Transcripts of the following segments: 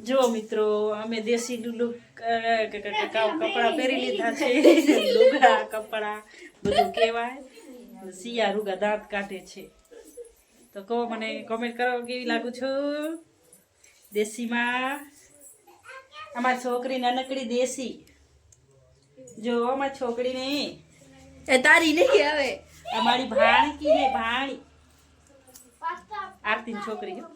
જો મિત્રો અમે દેશી લુલુ કપડા પહેરી લીધા છે. લુગડા કપડા બધું કહેવાય. સિયા રૂગા દાંત કાઢે છે. તો કહો મને કોમેન્ટ કરો કેવી લાગુ છું? દેશીમાં? અમારી છોકરી નાનકડી દેશી. જો અમારી છોકરીને એ. તારી નહીં આવે. અમારી ભાણકી ને ભાણી. આરતી છોકરી છોકરી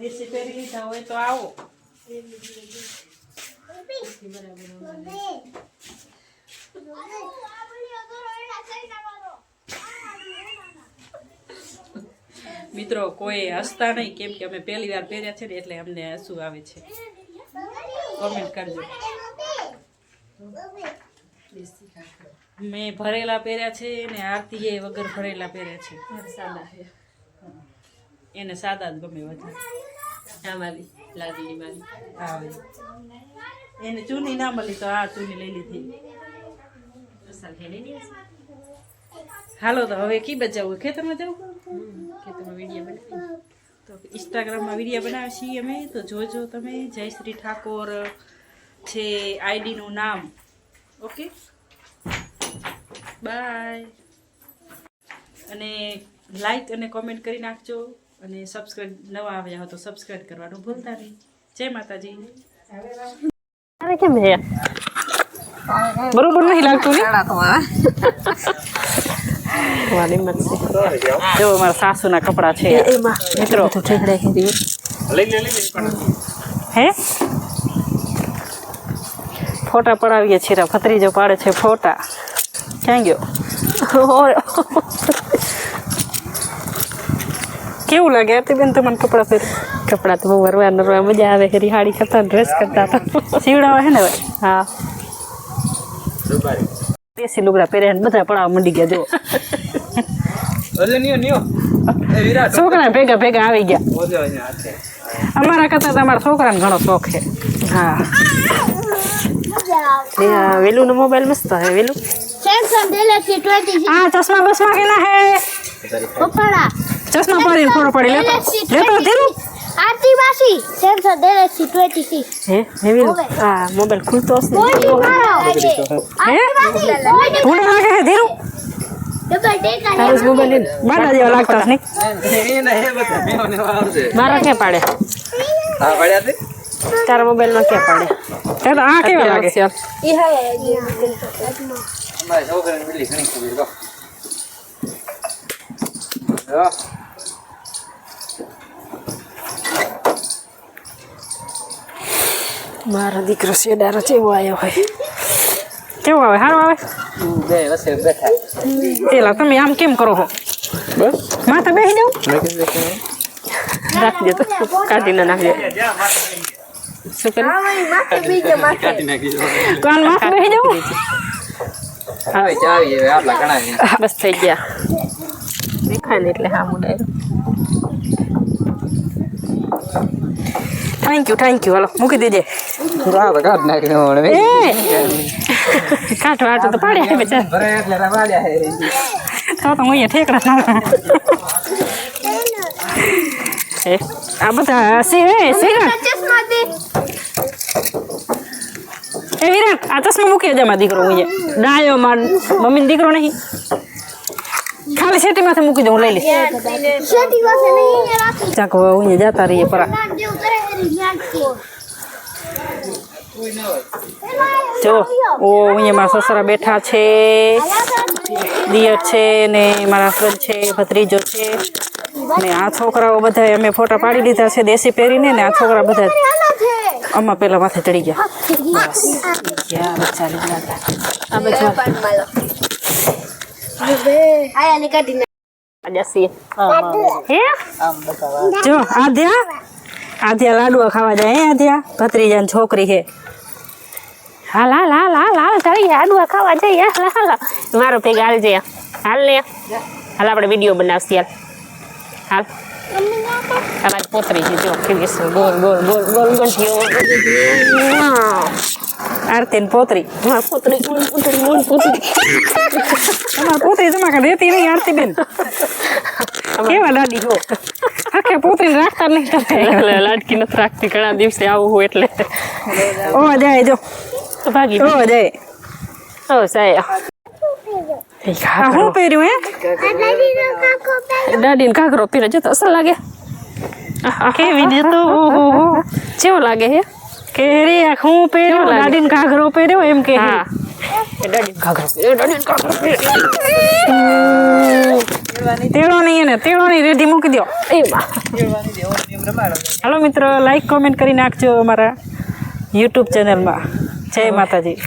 દેશી પહેરી લીધા હોય તો આવો મિત્રો કોઈ હસતા નહીં કેમ કે અમે પહેલી વાર પહેર્યા છે ને એટલે અમને હસવું આવે છે કોમેન્ટ કરજો મેં ભરેલા પહેર્યા છે ને આરતીએ વગર ભરેલા પહેર્યા છે સાદા એને સાદા જ ગમે વધારે આ મારી લાડલી મારી આવે એને ચૂની ના મળી તો આ ચૂની લઈ લીધી. હાલો તો હવે કી બચાવવું ખેતરમાં જવું? ખેતરમાં વીડિયો બનાવી તો ઇન્સ્ટાગ્રામમાં વીડિયો બનાવીએ છીએ અમે. તો જોજો તમે. જયશ્રી ઠાકોર છે આઈડીનું નામ. ઓકે? બાય. અને લાઈક અને કોમેન્ટ કરી નાખજો. અને સબસ્ક્રાઈબ નવા આવ્યા હો તો સબસ્ક્રાઈબ કરવાનું ભૂલતા નહીં. જય માતાજી. અરે કેમ હે બરોબર નહીં લાગતું ને? વાલી મત જો મારા સાસુના કપડાં છે. એમાં. મિત્રો. હે? ફોટા પડાવીએ છીએ ભત્રીજો પાડે છે ફોટા. ક્યાં ગયો? કેવું લાગે? બેન તમને કપડાં પહેર. કપડા તો બહુ વરવા નરવા મજા આવે ખરી. હાડી કરતા ડ્રેસ કરતા હતા. સીવડાવા હે ને હવે? હા. દેશી લુગડા પહેર્યા ને બધા પડાવવા મંડી ગયા જો ઓલે નિયો નિયો. એ વિરાટ. છોકરા ભેગા ભેગા આવી ગયા. અમારા કરતા તમારા છોકરાને ઘણો શોખ છે. હા. વેલું નો મોબાઈલ મસ્ત હે વેલું. સેમસંગ ગેલેક્સી 20 હા ચશ્મા બસમાં કેના હે. પપ્પાડા. ચશ્મા પડી ફોટો પડી. લેતો લેતો ધીરું. 26 આરતી માસી Samsung Galaxy 26 હે હેવી આ મોબાઈલ ખુલતો હશે. કોઈ મારો હે? લાગે છે. ધીરુ? તારો લે જેવા લાગતા નહીં? મારા ક્યાં પાડે? તારા મોબાઈલમાં ક્યાં પાડે? તે તો આ કેવા લાગે? ચાલ. ઈ હે અમારે છોકરાને મિલી ઘણી ખબર લો જો મારો દીકરો શેડારો ચેવો આવ્યો હોય કેવો આવે સારો આવે બે વસે બેઠા પેલા તમે આમ કેમ કરો છો બસ માથે બેસી જાવ રાખી દે તો કાઢીને નાખી દે શું કરે કાઢી નાખી દો કાન માથે બેસી જાવ આવી ચાવી હવે આટલા ઘણા છે. બસ થઈ ગયા દેખાય ને એટલે હા મુડાય થેન્ક યુ થેન્ક યુ હાલો મૂકી દેજે. આ તો કાઢ નાખ્યો હવે એ. કાંઠો આટો તો પાડે હે બેચાર ભરે એટલે રવાડ્યા હે તો તો હું ઠેકડા ના એ આ બધા છે હે દે. એ વિરાટ આ ચશ્મા મૂકી દે મારા દીકરો હું ડાયો માર મમ્મીનો દીકરો નહીં. ખાલી સેટીમાંથી મૂકી દઉં લઈ લઈશ. શેટી ચાક હું અહીંયા જતા રહીએ પરા. જો ઓ અહીંયા મારા સસરા બેઠા છે. દિયર છે ને મારા હસબન્ડ છે ભત્રીજો છે. ને આ છોકરાઓ બધા અમે ફોટા પાડી લીધા છે દેશી પહેરીને ને આ છોકરા બધા અમા આમાં પેલા માથે ચડી ગયા. આ બધું. આયા ને કાઢી જસીએ હે જો આધ્યા આધ્યા લાડવા ખાવા જાય હે આધ્યા ભત્રીજાની છોકરી છે હાલ હાલ હાલ હાલ હાલ તારી આડવા ખાવા જઈએ હાલ હાલ મારો ભેગા હાલ જઈએ હાલ ને હાલ આપણે વીડિયો બનાવશી હાલ હાલ તમારી પોતરી છે જો કેવી છે ગોલ ગોલ ગોલ ગોલ ગંઠીઓ આરતી પોતરી મારી પોતરી ગોલ પોતરી ગોલ પોતરી તમારી પોતરી તમારે કાંઈ રહેતી નહીં આરતી બેન કેવા દાદી હો આખે પોતરી રાખતા જ નહીં તમે લાડકી નથી રાખતી ઘણા દિવસે આવું હોય એટલે ઓ જાય જો ભાગી ઓ જાય ઓ સાહેબ આ શું પહેર્યું હે દાદીને કાકરો પીરે જતો અસર લાગે કેવી દેતો ઓહો હો કેવો લાગે હે કે રે આ શું પહેર્યો કેવું લાગે? દાદીને ઘાઘરો પહેર્યો એમ કે હા દાદીને કાકરો પીરે દાદીને કાકરો પીરે તેડો નહીં એને તેડો નહીં રેડી મૂકી દો એ હાલો મિત્રો લાઈક કોમેન્ટ કરી નાખજો અમારા યુટ્યુબ ચેનલમાં જય માતાજી.